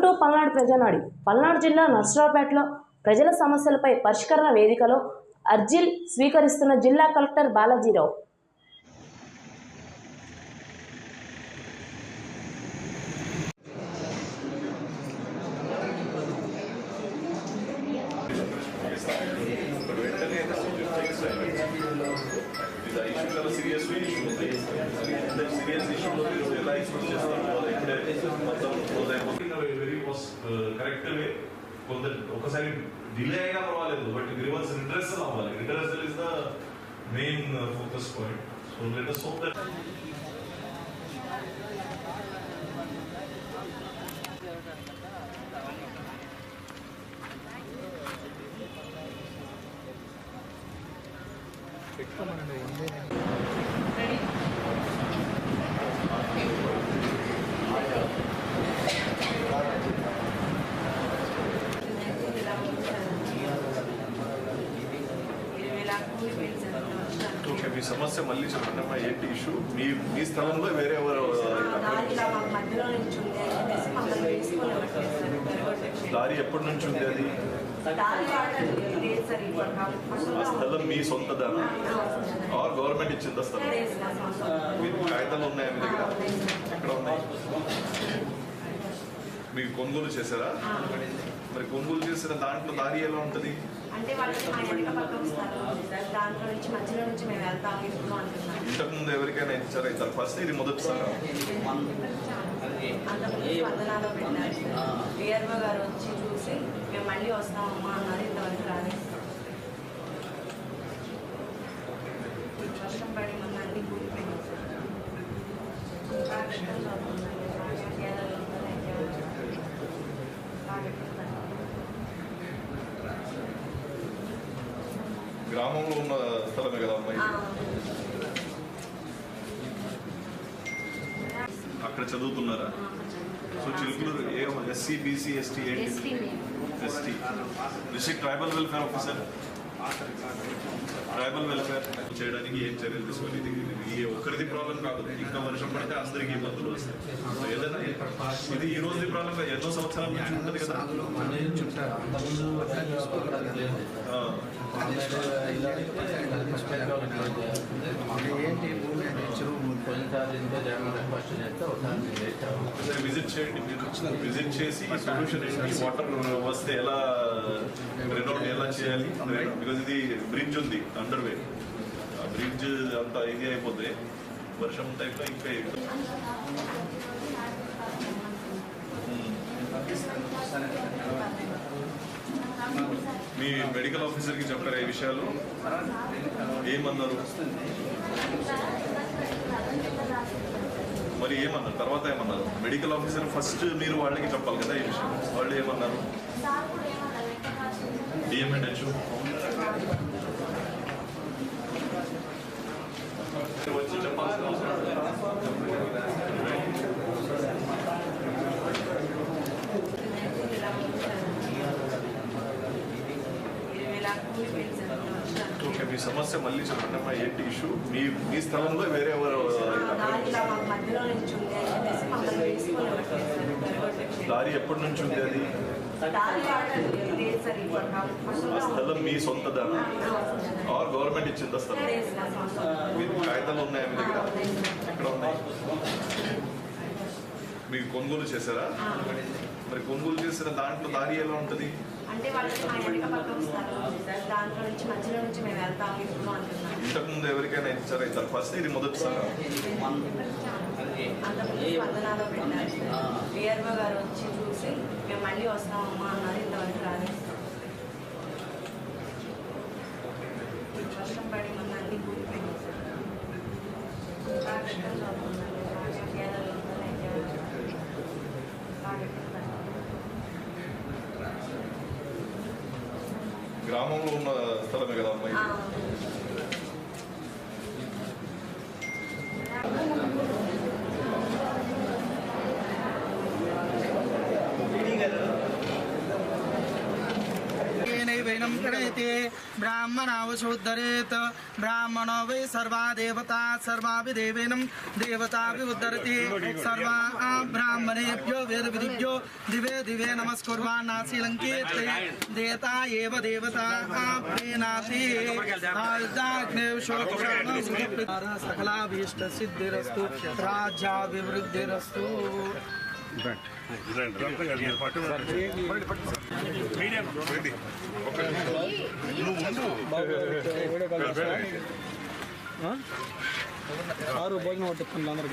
Welcome to Palnadu Prajanadi. Palnadu జిల్లా నర్సరావుపేటలో ప్రజల సమస్యలపై పరిష్కరణ వేదికలో అర్జీలు స్వీకరిస్తున్న జిల్లా కలెక్టర్ బాలాజీరావు. కరెక్ట్ వే కొంత ఒకసారి డిలే అయినా పర్వాలేదు బట్ రివర్స్ రిడ్రెసల్ అవ్వాలి redressal is the main focus point so let us hope that okay మీ సమస్య మళ్ళీ చెప్పండి అమ్మా ఏంటి ఇష్యూ మీ మీ స్థలంలో వేరే ఎవరు. దారి ఎప్పటి నుంచి ఉంది అది? ఆ స్థలం మీ సొంత దాని ఆర్ గవర్నమెంట్ ఇచ్చిందా స్థలం? లేదు సార్ సంవత్సరం. మీ కాగితాలు ఉన్నాయా మీ దగ్గర. ఎక్కడ ఉన్నాయి? మీకు కొనుగోలు చేశారా? మరి కొనుగోలు చేసిన దాంట్లో దారి ఎలా ఉంటుంది? అంటే వాళ్ళకి మా వెనక పక్కన స్థలం ఉంది సార్ దాంట్లో నుంచి మధ్యలో నుంచి మేము వెళ్తాము ఇప్పుడు అంటున్నాం ఇంతకుముందు ఎవరికైనా ఇచ్చారా ఇద్దరు ఫస్ట్ ఇది మొదటిసారా? అంతకుముందు స్పందనలో పెట్టారు. విఆర్ఓ గారు వచ్చి చూసి మేము మళ్ళీ వస్తామమ్మా అన్నారు. ఇంతవరకు రాలేదు. వర్షం పడి మొన్న అన్ని కూలిపోయింది బాగా. బాగా గేదెలు ఉన్నాయి. బాగా కష్టంగా. గ్రామంలో ఉన్న స్థలమే కదా అమ్మాయి? అక్కడ చదువుతున్నారా? సో చిలుకూరు ఏ ఎస్సీ బీసీ ఎస్టీ ఏంటి? ST district tribal welfare officer. Tribal welfare చేయడానికి ఏం చర్యలు తీసుకోవాలి? ఇది ఈ ఒక్కరిది ప్రాబ్లం కాదు. ఇంకా వర్షం పడితే అందరికీ ఇబ్బందులు వస్తాయి. సో ఏదైనా ఇది ఈ రోజు ప్రాబ్లం కాదు ఎన్నో సంవత్సరాల నుంచి ఉంటుంది కదా? ఏంటి భూమి చెరువు కొన్నిసార్లు ఇంకో జగన్ రిక్వెస్ట్ చేస్తే ఒకసారి విజిట్ చేయండి మీరు విజిట్ చేసి సొల్యూషన్ ఏంటి వాటర్ వస్తే ఎలా రెనౌట్ ఎలా చేయాలి బికాజ్ ఇది బ్రిడ్జ్ ఉంది అండర్ వే ఆ బ్రిడ్జ్ అంత ఇది అయిపోతే వర్షం టైంలో ఇంకా ఎక్కువ. మీ మెడికల్ ఆఫీసర్కి చెప్పారా ఈ విషయాలు? ఏమన్నారు? మరి ఏమన్నారు? తర్వాత ఏమన్నారు? మెడికల్ ఆఫీసర్ ఫస్ట్ మీరు వాళ్ళకి చెప్పాలి కదా ఈ విషయం. వాళ్ళు ఏమన్నారు? డిఎంఎన్హెచ్ ఓకే మీ సమస్య మళ్ళీ చెప్పండి అమ్మా. ఏంటి ఇష్యూ మీ మీ స్థలంలో వేరే ఎవరు దారి ఎప్పటి నుంచి ఉంది అది? ఆ స్థలం మీ సొంత ఆర్ గవర్నమెంట్ ఇచ్చిందా స్థలం? కాగితాలు ఉన్నాయా మీ దగ్గర. ఎక్కడ ఉన్నాయి? మీకు కొనుగోలు చేశారా? మరి కొనుగోలు చేసిన దాంట్లో దారి ఎలా ఉంటుంది? అంటే మా వెనక సార్ దాంట్లో నుంచి మధ్యలో నుంచి మేము వెళ్తాము ఇప్పుడు అంటున్నాం ఇంతకుముందు ఎవరికైనా ఇచ్చారా ఇద్దరు ఫస్ట్ ఇది మొదటిసారా అంతకుముందు పెట్టారు. విఆర్ఓ గారు వచ్చి చూసి మేము మళ్ళీ వస్తామమ్మా అన్నారు ఇంతవరకు రాలేదు. వర్షం పడి మొన్న అన్ని కూలిపోయింది సార్ బాగా కష్టంగా అవుతుందండి. బాగా గేదెలు ఉన్నాయి. బాగా కష్టంగా. గ్రామంలో ఉన్న స్థలమే కదా అమ్మాయి. दानं ब्राह्मण ब्राह्मणावशोद्धरेत् ब्राह्मण वै सर्वा देवता सर्वाभिदेवेनं देवताभिवुद्धरति सर्वा ब्राह्मणेभ्यो वेद विदिभ्यो दिवे दिवे नमस्कुर्वाणाशीलङ्कीर्ते देता एव देवता प्रेणाति राजा राज्याभिवृद्धिरस्तु। ఆరు భోజనం వడ్డిస్తుంది అందరికి